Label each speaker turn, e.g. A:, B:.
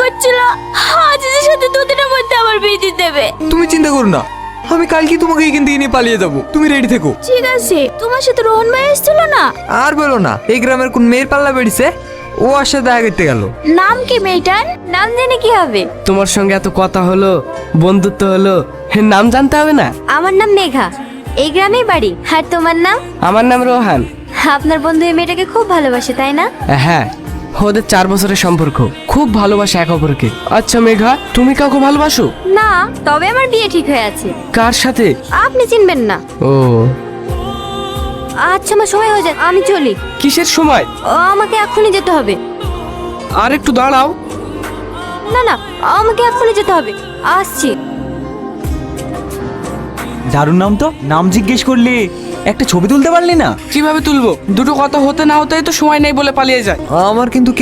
A: করছিল। আজিজের সাথে দুদিনের মধ্যে আমার বিয়ে দিয়ে দেবে।
B: তুমি চিন্তা করো না। আমি কালকে তোমাকে এখান থেকে নিয়ে পালিয়ে যাব। তুমি রেডি থেকো।
A: ঠিক আছে। তোমার সাথে রোহন ভাই এসেছিল না?
B: আর বলো না এই গ্রামের কোন মেয়ের পাল্লা বেড়েছে? ও আর সাথে দেখা করতে গেল।
A: নাম কি মেয়েটার? নাম জেনে কি হবে?
C: তোমার সঙ্গে এত কথা হলো বন্ধুত্ব হলো হে, নাম জানতে হবে না?
A: আমার নাম মেঘা। এই গ্রামেই বাড়ি। আর তোমার নাম?
C: আমার নাম রোহান।
A: আপনার বন্ধু এই মেয়েটাকে খুব ভালোবাসে তাই না?
C: হ্যাঁ। ওদের চার বছরের সম্পর্ক। খুব ভালোবাসে এক অপরকে। আচ্ছা মেঘা তুমি কাউকে ভালোবাসো?
A: না তবে আমার বিয়ে ঠিক হয়ে আছে।
C: কার সাথে?
A: আপনি চিনবেন না।
C: ও।
A: আচ্ছা আমার সময় হয়ে যায় আমি চলি।
C: কিসের সময়?
A: আমাকে এক্ষুনি যেতে হবে।
C: আর একটু দাঁড়াও।
A: না না আমাকে এক্ষুনি যেতে হবে। আসছি।
D: দারুণ নাম তো। নাম জিজ্ঞেস করলে একটা ছবি তুলতে পারলি না?
C: কীভাবে তুলবো? দুটো কথা হতে না হতে তো সময় নেই বলে পালিয়ে যায়।
B: আমার কিন্তু